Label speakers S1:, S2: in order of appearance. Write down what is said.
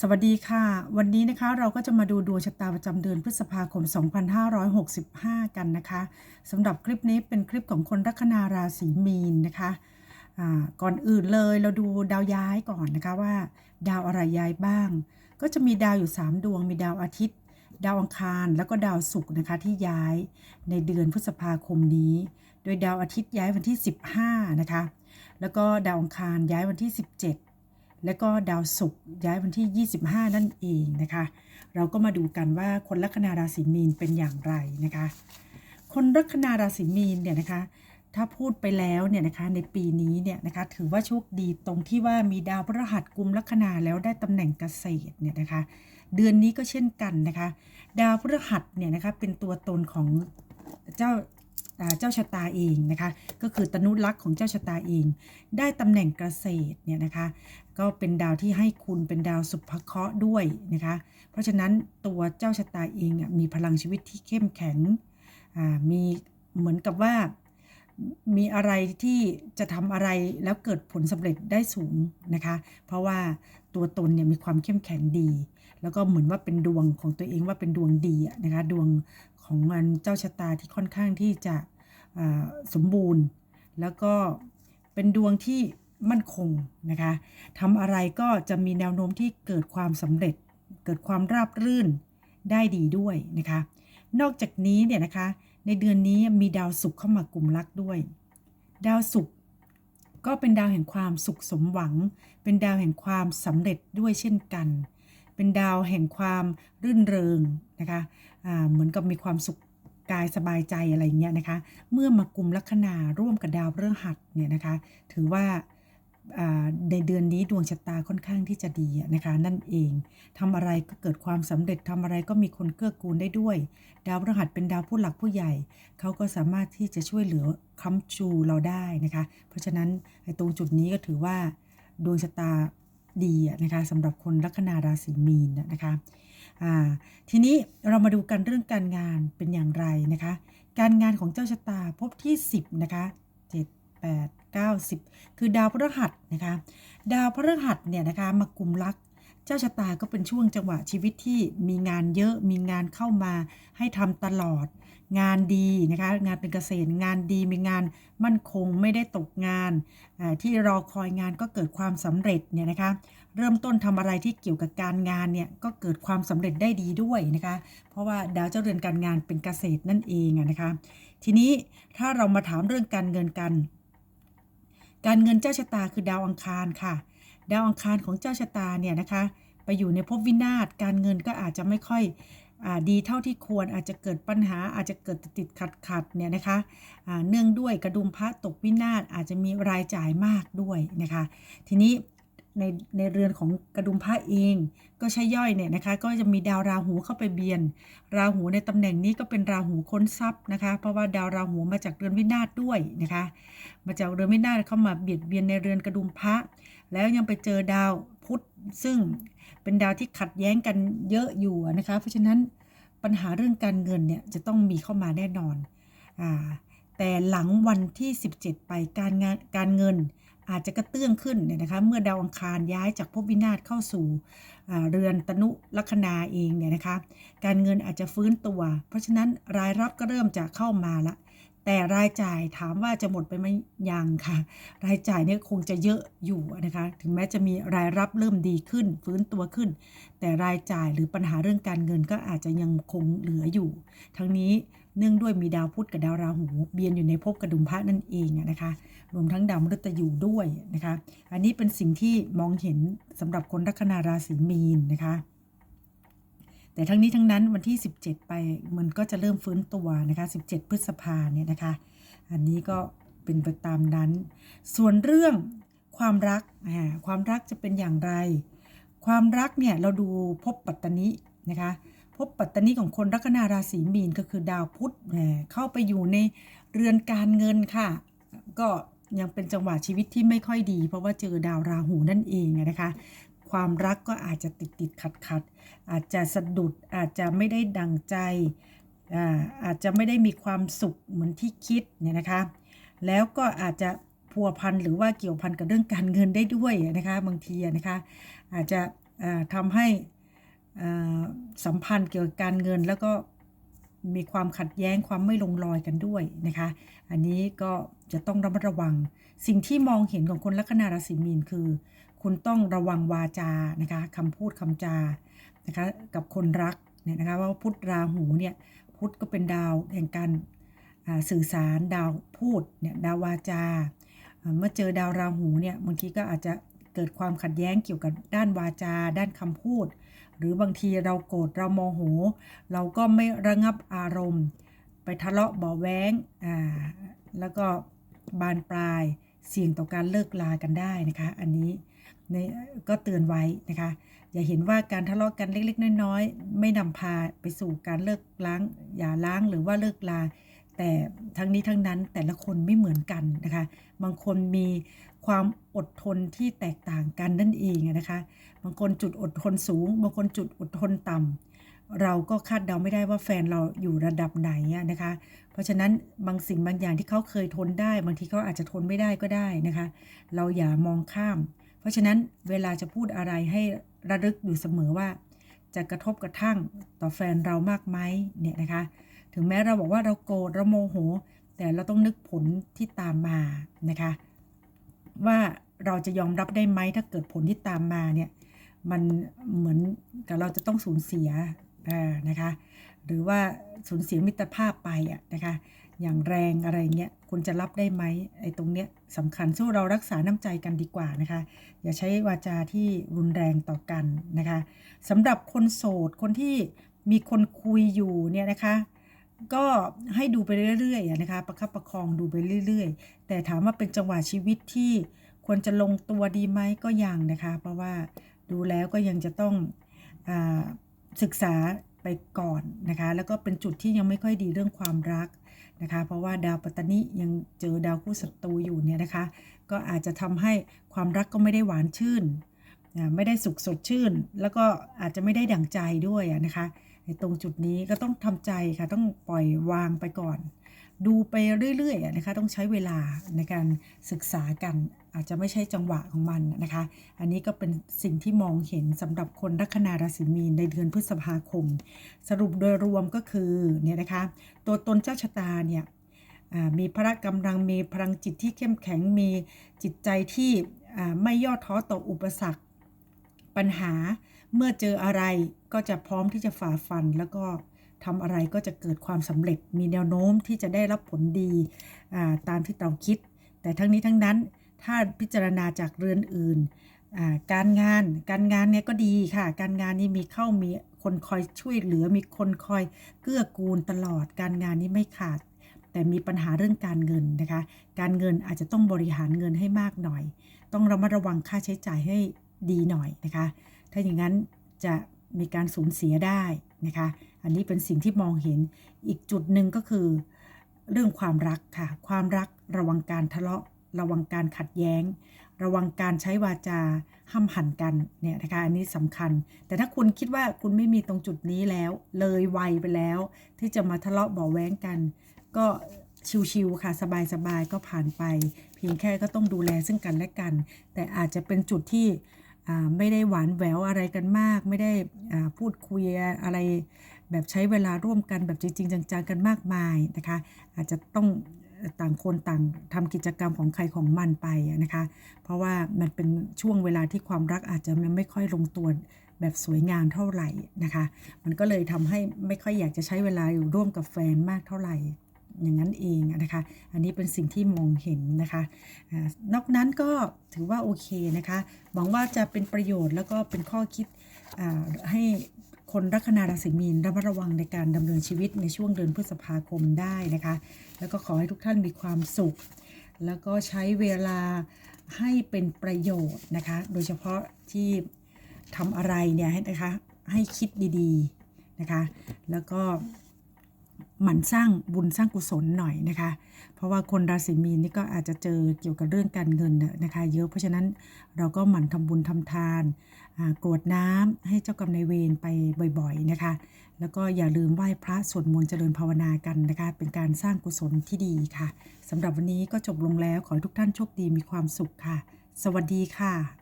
S1: สวัสดีค่ะ วันนี้นะคะเราก็จะมาดูดวงชะตาประจำเดือนพฤษภาคม 2565 กันนะคะสำหรับคลิปนี้เป็นคลิปของคนลัคนาราศีมีนนะคะก่อนอื่นเลยเราดูดาวย้ายก่อนนะคะว่า ดาวอะไรย้ายบ้าง ก็จะมีดาวอยู่ 3 ดวง มีดาวอาทิตย์ ดาวอังคาร แล้วก็ดาวศุกร์นะคะที่ย้ายในเดือนพฤษภาคมนี้ โดยดาวอาทิตย์ย้ายวันที่ 15 นะคะ แล้วก็ดาวอังคารย้ายวันที่ 17 แล้วก็ดาวศุกร์ย้ายวันที่ 25 นั่นเองนะคะ เราก็มาดูกันว่าคนลัคนาราศีมีนเป็นอย่างไรนะคะ คนลัคนาราศีมีนเนี่ยนะคะ ถ้าพูดไปแล้วเนี่ยนะคะในปีนี้เนี่ยนะคะถือว่าโชคดีตรงที่ว่ามีดาวพฤหัสกุมลัคนาแล้วได้ตำแหน่งเกษตรเนี่ยนะคะ เดือนนี้ก็เช่นกันนะคะ ดาวพฤหัสเนี่ยนะคะเป็นตัวตนของเจ้า เจ้าชะตาเองนะคะก็คือตนุลักษณ์ของเจ้าชะตาเอง ได้ตำแหน่งเกษตรเนี่ยนะคะก็เป็นดาวที่ให้คุณเป็นดาวสุภเคราะห์ด้วยนะคะเพราะฉะนั้นตัวเจ้าชะตาเองอะมีพลังชีวิตที่เข้มแข็งอ่ามีเหมือนกับว่า มีอะไรที่จะทำอะไรแล้วเกิดผลสำเร็จได้สูงนะคะ เพราะว่าตัวตนเนี่ยมีความเข้มแข็งดี แล้วก็เหมือนว่าเป็นดวงของตัวเองว่าเป็นดวงดีนะคะดวงของมันเจ้าชะตาที่ค่อนข้างที่จะสมบูรณ์ แล้วก็เป็นดวงที่มั่นคงนะคะทำอะไรก็จะมีแนวโน้มที่เกิดความสำเร็จ เกิดความราบรื่นได้ดีด้วยนะคะ นอกจากนี้เนี่ยนะคะในเดือนนี้มีดาวศุกร์เข้ามากลุ่มรักด้วย ดาวศุกร์ก็เป็นดาวแห่งความสุขสมหวัง เป็นดาวแห่งความสำเร็จด้วยเช่นกัน เป็นดาวแห่งความรื่นเริงนะคะอ่าเหมือนกับมีความสุขกายสบายใจอะไรเงี้ยนะคะ เมื่อมากลุ่มลัคนาร่วมกับดาวเรื่องหัดเนี่ยนะคะ ถือว่า ในเดือนนี้ดวงชะตาค่อนข้างที่จะดีนะคะนั่นเองทำอะไรก็เกิดความสำเร็จทำอะไรก็มีคนเกื้อกูลได้ด้วย ดาวพฤหัสเป็นดาวผู้หลักผู้ใหญ่ เขาก็สามารถที่จะช่วยเหลือค้ำชูเราได้นะคะ เพราะฉะนั้นไอ้ตรงจุดนี้ก็ถือว่า ดวงชะตาดีนะคะสำหรับคนลัคนาราศีมีนนะนะคะทีนี้เรามาดูกันเรื่องการงานเป็นอย่างไรนะคะ การงานของเจ้าชะตาพบที่ 10 นะคะ 7 8 9 10 คือดาวพฤหัสนะคะ ดาวพฤหัสเนี่ยนะคะมากลุ่มรักเจ้าชะตาก็เป็นช่วงจังหวะชีวิตที่มีงานเยอะมีงานเข้ามาให้ทำตลอด งานดีนะคะงานเป็นเกษตรงานดีมีงานมั่นคงไม่ได้ตกงานอ่าที่รอคอยงานก็เกิดความสำเร็จเนี่ยนะคะเริ่มต้นทำอะไรที่เกี่ยวกับการงานเนี่ยก็เกิดความสำเร็จได้ดีด้วยนะคะ เพราะว่าดาวเจ้าเรือนการงานเป็นเกษตรนั่นเองนะคะ ทีนี้ถ้าเรามาถามเรื่องการเงินกัน การเงินเจ้าชะตาคือดาวอังคารค่ะ ดาวอังคารของเจ้าชะตาเนี่ยนะคะ ไปอยู่ในภพวินาศการเงินก็อาจจะไม่ค่อยอดีเท่าที่ควรอาจจะเกิดปัญหาอาจจะเกิดติดขัดขัดเนี่ยนะคะเนื่องด้วยกระดุมพระตกวินาศอาจจะมีรายจ่ายมากด้วยนะคะ ทีนี้ ในในเรือนของกระดุมพระเอง ก็ใช้ย่อยเนี่ยนะคะ ก็จะมีดาวราหูเข้าไปเบียน ราหูในตำแหน่งนี้ก็เป็นราหูค้นทรัพย์นะคะ เพราะว่าดาวราหูมาจากเรือนวินาศด้วยนะคะ มาจากเรือนวินาศเข้ามาเบียดเบียนในเรือนกระดุมพระ แล้วยังไปเจอดาวพุธซึ่งเป็นดาวที่ขัดแย้งกันเยอะอยู่นะคะ เพราะฉะนั้นปัญหาเรื่องการเงินเนี่ยจะต้องมีเข้ามาแน่นอนอ่าแต่หลังวันที่ 17 ไปการงานการเงิน อาจจะกระเตื้องขึ้นเนี่ยนะคะเมื่อดาวอังคารย้ายจากภพวินาศเข้าสู่เรือนตนุลัคนาเองเนี่ยนะคะการเงินอาจจะฟื้นตัว เพราะฉะนั้นรายรับก็เริ่มจะเข้ามาละ แต่รายจ่ายถามว่าจะหมดไปไหมยังค่ะ รายจ่ายเนี่ยคงจะเยอะอยู่นะคะ ถึงแม้จะมีรายรับเริ่มดีขึ้น ฟื้นตัวขึ้น แต่รายจ่ายหรือปัญหาเรื่องการเงินก็อาจจะยังคงเหลืออยู่ ทั้งนี้เนื่องด้วยมีดาวพุธกับดาวราหูเบียนอยู่ในภพกระดุมพระนั่นเองนะคะ รวมทั้งดาวมฤตยูด้วยนะคะ อันนี้เป็นสิ่งที่มองเห็นสำหรับคนลัคนาราศีมีนนะคะ แต่ทั้งนี้ทั้งนั้นวันที่ 17 ไปมันก็จะเริ่มฟื้นตัวนะคะ 17 พฤษภาเนี่ยนะคะ อันนี้ก็เป็นไปตามนั้น ส่วนเรื่องความรักอ่าความรักจะเป็นอย่างไร ความรักเนี่ยเราดูภพปัตตนินะคะภพปัตตนิของคนลัคนาราศีมีนก็คือดาวพุธแหมเข้าไปอยู่ในเรือนการเงินค่ะ ก็ยังเป็นจังหวะชีวิตที่ไม่ค่อยดี เพราะว่าเจอดาวราหูนั่นเองนะคะ ความรักก็อาจจะติดติดขัดขัดอาจจะสะดุดอาจจะไม่ได้ดังใจอาจจะไม่ได้มีความสุขเหมือนที่คิดเนี่ยนะคะ แล้วก็อาจจะพัวพันหรือว่าเกี่ยวพันกับเรื่องการเงินได้ด้วยนะคะบางทีนะคะอาจจะเอ่อทำให้สัมพันธ์เกี่ยวกับการเงินแล้วก็มีความขัดแย้งความไม่ลงรอยกันด้วยนะคะ อันนี้ก็จะต้องระมัดระวัง สิ่งที่มองเห็นของคนลัคนาราศีมีนคือ คุณต้องระวังวาจานะคะคำพูดคำจานะคะกับคนรักเนี่ยนะคะว่าพุทธราหูเนี่ยพุทธก็เป็นดาวแห่งการสื่อสารดาวพูดเนี่ยดาววาจา เมื่อเจอดาวราหูเนี่ยบางทีก็อาจจะเกิดความขัดแย้งเกี่ยวกับด้านวาจา ด้านคำพูด หรือบางทีเราโกรธเราโมโห เราก็ไม่ระงับอารมณ์ ไปทะเลาะเบาแวงอ่าแล้วก็บานปลายเสี่ยงต่อการเลิกลากันได้นะคะ อันนี้ ในก็เตือนไว้นะคะ อย่าเห็นว่าการทะเลาะกันเล็กๆ น้อยๆ ไม่นำพาไปสู่การเลิกล้างอย่าล้างหรือว่าเลิกลา แต่ทั้งนี้ทั้งนั้นแต่ละคนไม่เหมือนกันนะคะ บางคนมีความอดทนที่แตกต่างกันนั่นเองนะคะ บางคนจุดอดทนสูง บางคนจุดอดทนต่ำเราก็คาดเดาไม่ได้ว่าแฟนเราอยู่ระดับไหนนะคะ เพราะฉะนั้นบางสิ่งบางอย่างที่เขาเคยทนได้ บางทีเขาอาจจะทนไม่ได้ก็ได้นะคะ เราอย่ามองข้าม เพราะฉะนั้นเวลาจะพูดอะไรให้ระลึกอยู่เสมอว่า จะกระทบกระทั่งต่อแฟนเรามากไหมเนี่ยนะคะ ถึงแม้เราบอกว่าเราโกรธเราโมโห แต่เราต้องนึกผลที่ตามมานะคะ ว่าเราจะยอมรับได้ไหมถ้าเกิดผลที่ตามมาเนี่ยมันเหมือนกับเราจะต้องสูญเสียนะคะ หรือว่าสูญเสียมิตรภาพไปอะนะคะ อย่างแรงอะไรเงี้ยคุณจะรับได้ไหมไอ้ตรงเนี้ยสำคัญสู้เรารักษาน้ำใจกันดีกว่านะคะ อย่าใช้วาจาที่รุนแรงต่อกันนะคะสำหรับคนโสดคนที่มีคนคุยอยู่เนี่ยนะคะก็ให้ดูไปเรื่อยๆนะคะประคับประคองดูไปเรื่อย ๆ แต่ถามว่าเป็นจังหวะชีวิตที่ควรจะลงตัวดีไหมก็ยังนะคะ เพราะว่าดูแล้วก็ยังจะต้องอศึกษาไปก่อนนะคะ แล้วก็เป็นจุดที่ยังไม่ค่อยดีเรื่องความรัก นะคะ เพราะว่าดาวปัตตนิยังเจอดาวคู่ศัตรูอยู่เนี่ยนะคะ ก็อาจจะทำให้ความรักก็ไม่ได้หวานชื่น ไม่ได้สุขสดชื่น แล้วก็อาจจะไม่ได้ดั่งใจด้วยนะคะในตรงจุดนี้ก็ต้องทำใจค่ะ ต้องปล่อยวางไปก่อน ดูไปเรื่อยๆนะคะ ต้องใช้เวลาในการศึกษากัน อาจจะไม่ใช่จังหวะของมันนะคะ อันนี้ก็เป็นสิ่งที่มองเห็นสำหรับคนลัคนาราศีมีนในเดือนพฤษภาคม สรุปโดยรวมก็คือเนี่ยนะคะ ตัวตนเจ้าชะตาเนี่ยมีพละกำลังมีพลังจิตที่เข้มแข็งมีจิตใจที่ไม่ย่อท้อต่ออุปสรรคปัญหาเมื่อเจออะไรก็จะพร้อมที่จะฝ่าฟัน แล้วก็ทำอะไรก็จะเกิดความสำเร็จ มีแนวโน้มที่จะได้รับผลดีาตามที่เราคิด แต่ทั้งนี้ทั้งนั้น ถ้าพิจารณาจากเรือนอื่น การงาน การงานเนี่ยก็ดีค่ะ การงานนี่มีเข้ามีคนคอยช่วยเหลือ มีคนคอยเกื้อกูลตลอด การงานนี้ไม่ขาด แต่มีปัญหาเรื่องการเงินนะคะ การเงินอาจจะต้องบริหารเงินให้มากหน่อย ต้องระมัดระวังค่าใช้จ่ายให้ดีหน่อยนะคะ ถ้าอย่างนั้นจะมีการสูญเสียได้นะคะ อันนี้เป็นสิ่งที่มองเห็น อีกจุดหนึ่งก็คือ เรื่องความรักค่ะ ความรักระวังการทะเลาะ ระวังการขัดแย้ง ระวังการใช้วาจาห้ามหันกันเนี่ยนะคะอันนี้สำคัญ แต่ถ้าคุณคิดว่าคุณไม่มีตรงจุดนี้แล้ว เลยวัยไปแล้ว ที่จะมาทะเลาะบาะแว้งกัน ก็ชิวๆค่ะสบายๆก็ผ่านไป เพียงแค่ก็ต้องดูแลซึ่งกันและกัน แต่อาจจะเป็นจุดที่ไม่ได้หวานแหววอะไรกันมาก ไม่ได้พูดคุยอะไรแบบใช้เวลาร่วมกันแบบจริงๆ จังๆ กันมากมายนะคะ อาจจะต้อง ต่างคนต่างทำกิจกรรมของใครของมันไปนะคะ เพราะว่ามันเป็นช่วงเวลาที่ความรักอาจจะไม่ค่อยลงตัวแบบสวยงามเท่าไหร่นะคะ มันก็เลยทำให้ไม่ค่อยอยากจะใช้เวลาอยู่ร่วมกับแฟนมากเท่าไหร่อย่างนั้นเองนะคะ อันนี้เป็นสิ่งที่มองเห็นนะคะอานอกนั้นก็ถือว่าโอเคนะคะ หวังว่าจะเป็นประโยชน์แล้วก็เป็นข้อคิดให้ คนลัคนาราศีมีนระมัดระวังในการดำเนินชีวิตในช่วงเดือนพฤษภาคมได้นะคะ แล้วก็ขอให้ทุกท่านมีความสุข แล้วก็ใช้เวลาให้เป็นประโยชน์นะคะ โดยเฉพาะที่ทำอะไรเนี่ยให้นะคะให้คิดดีๆนะคะ แล้วก็ หมั่นสร้างบุญสร้างกุศลหน่อยนะคะ เพราะว่าคนราศีมีนนี่ก็อาจจะเจอเกี่ยวกับเรื่องการเงินน่ะนะคะเยอะเพราะฉะนั้นเราก็หมั่นทำบุญทำทานกรวดน้ำให้เจ้ากรรมนายเวรไปบ่อยๆนะคะ แล้วก็อย่าลืมไหว้พระสวดมนต์เจริญภาวนากันนะคะ เป็นการสร้างกุศลที่ดีค่ะสำหรับวันนี้ก็จบลงแล้วขอให้ทุกท่านโชคดีมีความสุขค่ะ สวัสดีค่ะ